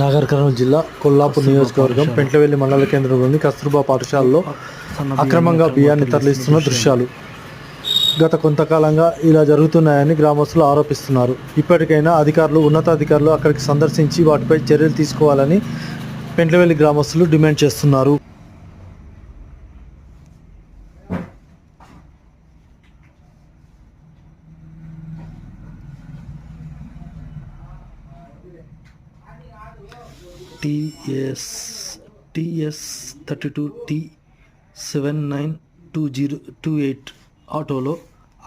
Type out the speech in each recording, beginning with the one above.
నాగర్ కర్నూలు జిల్లా కొల్లాపూర్ నియోజకవర్గం పెంట్లవెల్లి మండల కేంద్రంలోని కస్తూర్బా పాఠశాలలో అక్రమంగా బియ్యాన్ని తరలిస్తున్న దృశ్యాలు. గత కొంతకాలంగా ఇలా జరుగుతున్నాయని గ్రామస్తులు ఆరోపిస్తున్నారు. ఇప్పటికైనా అధికారులు ఉన్నతాధికారులు అక్కడికి సందర్శించి వాటిపై చర్యలు తీసుకోవాలని పెంట్లవెల్లి గ్రామస్తులు డిమాండ్ చేస్తున్నారు. T S T S thirty two T seven nine two zero two eight ఆటోలో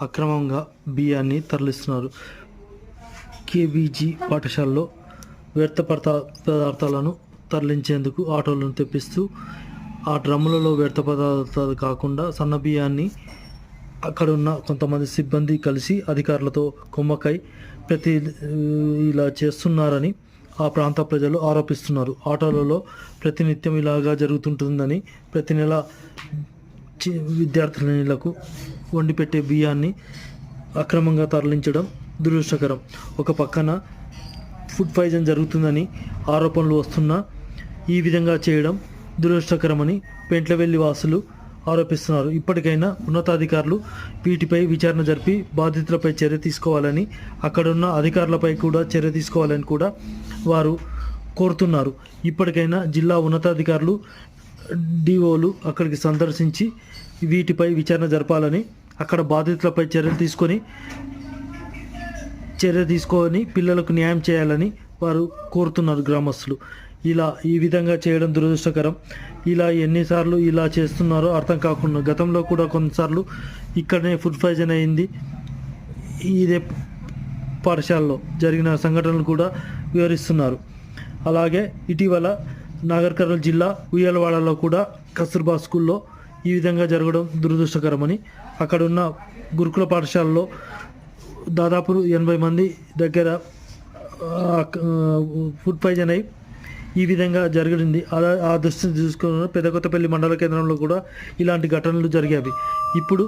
అక్రమంగా బియ్యాన్ని తరలిస్తున్నారు. కేబీజీ పాఠశాలలో వ్యర్థ పదార్థ- పదార్థాలను తరలించేందుకు ఆటోలను తెప్పిస్తూ ఆ డ్రమ్ములలో వ్యర్థ పదార్థాలు కాకుండా సన్న బియ్యాన్ని అక్కడ ఉన్న కొంతమంది సిబ్బంది కలిసి అధికారులతో కుమ్మకై ప్రతి ఇలా చేస్తున్నారని ఆ ప్రాంత ప్రజలు ఆరోపిస్తున్నారు. ఆటోలలో ప్రతినిత్యం ఇలాగా జరుగుతుంటుందని ప్రతి నెల చి- విద్యార్థినులకు వండి పెట్టే బియ్యాన్ని అక్రమంగా తరలించడం దురదృష్టకరం. ఒక పక్కన ఫుడ్ పాయిజన్ జరుగుతుందని ఆరోపణలు వస్తున్నా ఈ విధంగా చేయడం దురదృష్టకరమని పెంట్లవెల్లి వాసులు ఆరోపిస్తున్నారు. ఇప్పటికైనా ఉన్నతాధికారులు వీటిపై విచారణ జరిపి బాధితులపై చర్య తీసుకోవాలని అక్కడున్న అధికారులపై కూడా చర్య తీసుకోవాలని కూడా వారు కోరుతున్నారు. ఇప్పటికైనా జిల్లా ఉన్నతాధికారులు డిఓలు అక్కడికి సందర్శించి వీటిపై విచారణ జరపాలని అక్కడ బాధితులపై చర్యలు తీసుకొని చర్య తీసుకొని పిల్లలకు న్యాయం చేయాలని వారు కోరుతున్నారు గ్రామస్తులు. ఇలా ఈ విధంగా చేయడం దురదృష్టకరం. ఇలా ఎన్నిసార్లు ఇలా చేస్తున్నారో అర్థం కాకుండా గతంలో కూడా కొన్నిసార్లు ఇక్కడనే ఫుడ్ పాయిజన్ అయింది. ఇదే పాఠశాలలో జరిగిన సంఘటనలు కూడా వివరిస్తున్నారు. అలాగే ఇటీవల నాగర్ కర్నూలు జిల్లా ఉయ్యాలవాడలో కూడా కస్తూర్బా స్కూల్లో ఈ విధంగా జరగడం దురదృష్టకరమని అక్కడున్న గురుకుల పాఠశాలలో దాదాపు ఎనభై మంది దగ్గర ఫుడ్ పాయిజన్ అయి ఈ విధంగా జరిగింది. అలా ఆ దృష్టిని చూసుకున్న పెద్దకొత్తపల్లి మండల కేంద్రంలో కూడా ఇలాంటి ఘటనలు జరిగాయి. ఇప్పుడు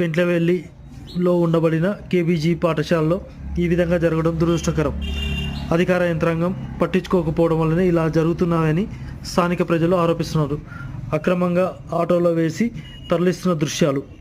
పెంట్లవెల్లిలో ఉండబడిన కేబీజీ పాఠశాలలో ఈ విధంగా జరగడం దురదృష్టకరం. అధికార యంత్రాంగం పట్టించుకోకపోవడం వల్లనే ఇలా జరుగుతున్నాయని స్థానిక ప్రజలు ఆరోపిస్తున్నారు. అక్రమంగా ఆటోలో వేసి తరలిస్తున్న దృశ్యాలు.